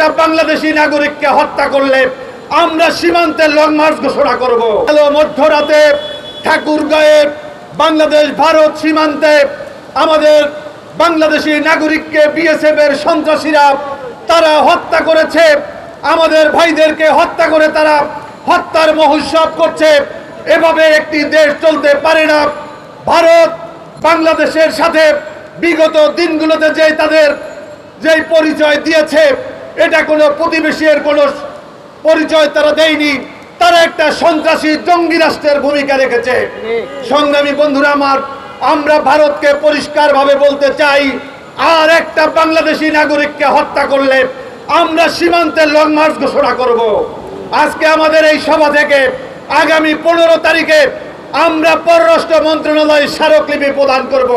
একটা বাংলাদেশি নাগরিককে হত্যা করলে আমরা সীমান্তে লং মার্চ ঘোষণা করব। হ্যালো মধ্যরাতে ঠাকুরগাঁয়ে বাংলাদেশ ভারত সীমান্তে আমাদের বাংলাদেশি নাগরিককে বিএসএফ এর সন্ত্রাসীরা তারা হত্যা করেছে। আমাদের ভাইদেরকে হত্যা করে তারা হত্যার মহোৎসব করছে। এভাবে একটি দেশ চলতে পারে না। ভারত বাংলাদেশের সাথে বিগত দিনগুলোতে যে তাদের যেই পরিচয় দিয়েছে এটা কোনো প্রতিবেশীর কোনো পরিচয় তারা দেয়নি। তারা একটা সন্ত্রাসী জঙ্গি রাষ্ট্রের ভূমিকা রেখেছে। সংগ্রামী বন্ধুরা আমার, আমরা ভারতকে পরিষ্কারভাবে বলতে চাই, আর একটা বাংলাদেশি নাগরিককে হত্যা করলে আমরা সীমান্তে লং মার্চ ঘোষণা করব। আজকে আমাদের এই সভা থেকে আগামী পনেরো তারিখে আমরা পররাষ্ট্র মন্ত্রণালয় স্মারকলিপি প্রদান করব।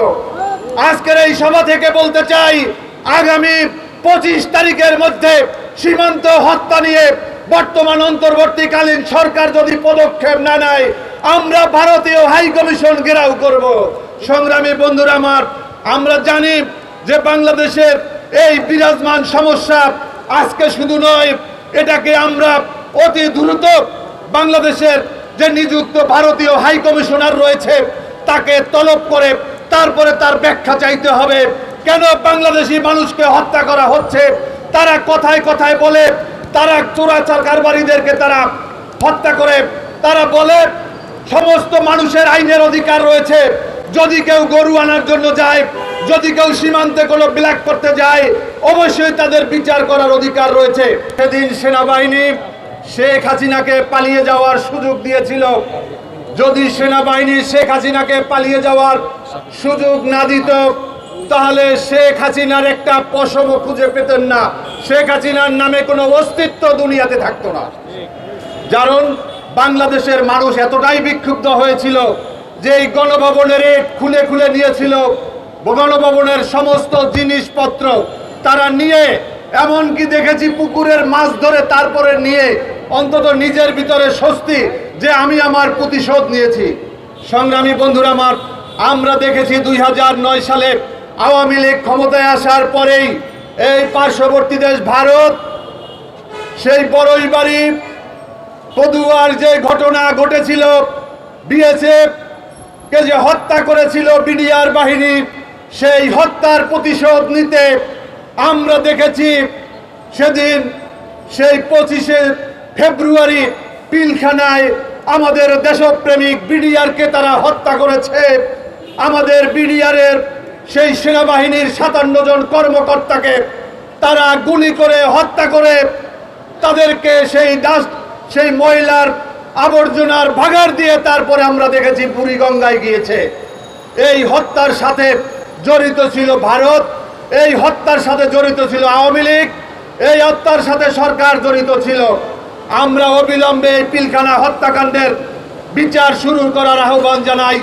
আজকের এই সভা থেকে বলতে চাই, আগামী পঁচিশ তারিখের মধ্যে সীমান্ত হত্যা নিয়ে বর্তমান অন্তর্বর্তীকালীন সরকার যদি পদক্ষেপ না নেয়, আমরা ভারতীয় হাই কমিশন ঘেরাও করব। সংগ্রামী বন্ধুরা আমার, আমরা জানি যে বাংলাদেশের এই বিরাজমান সমস্যা আজকে শুধু নয়, এটাকে আমরা অতি দ্রুত বাংলাদেশের যে নিযুক্ত ভারতীয় হাই কমিশনার রয়েছে, তাকে তলব করে তারপরে তার ব্যাখ্যা চাইতে হবে। কেন বাংলাদেশি মানুষকে হত্যা করা হচ্ছে? তারা কথায় কথায় বলে, তারা চোরাচার কারবারিদেরকে তারা হত্যা করে। তারা বলে, সমস্ত মানুষের আইনের অধিকার রয়েছে। যদি কেউ গরু আনার জন্য যায়, যদি কেউ সীমান্তে কোনো ব্ল্যাক করতে যায়, অবশ্যই তাদের বিচার করার অধিকার রয়েছে। সেদিন সেনাবাহিনী শেখ হাসিনাকে পালিয়ে যাওয়ার সুযোগ দিয়েছিল। যদি সেনাবাহিনী শেখ হাসিনাকে পালিয়ে যাওয়ার সুযোগ না দিত তাহলে শেখ হাসিনার একটা পশমও খুঁজে পেতেন না। শেখ হাসিনার নামে কোনো অস্তিত্ব দুনিয়াতে থাকতো না। কারণ বাংলাদেশের মানুষ এতটাই বিক্ষুব্ধ হয়েছিল যে এই গণভবনের ইট খুলে খুলে নিয়েছিল। গণভবনের সমস্ত জিনিসপত্র তারা নিয়ে, এমনকি দেখেছি পুকুরের মাছ ধরে তারপরে নিয়ে, অন্তত নিজের ভিতরে স্বস্তি যে আমি আমার প্রতিশোধ নিয়েছি। সংগ্রামী বন্ধুরা আমার, আমরা দেখেছি দুই সালে আওয়ামী লীগ ক্ষমতায় আসার পরেই এই পার্শ্ববর্তী দেশ ভারত, সেই বড়ই বাড়ি, পদুয়ার যে ঘটনা ঘটেছিল, বিএসএফ কে যে হত্যা করেছিল বিডিআর বাহিনী, সেই হত্যার প্রতিশোধ নিতে আমরা দেখেছি সেদিন, সেই পঁচিশে ফেব্রুয়ারি পিলখানায় আমাদের দেশপ্রেমিক বিডিআরকে তারা হত্যা করেছে। আমাদের বিডিআরের সেই সেনাবাহিনীর সাতান্ন জন কর্মকর্তাকে তারা গুলি করে, হত্যা করে, তাদেরকে সেই ডাস্ট, সেই ময়লার আবর্জনার ভাগার দিয়ে তারপরে আমরা দেখেছি বুড়িগঙ্গায় গিয়েছে। এই হত্যার সাথে জড়িত ছিল ভারত, এই হত্যার সাথে জড়িত ছিল আওয়ামী লীগ, এই হত্যার সাথে সরকার জড়িত ছিল। আমরা অবিলম্বে এই পিলখানা হত্যাকাণ্ডের বিচার শুরু করার আহ্বান জানাই।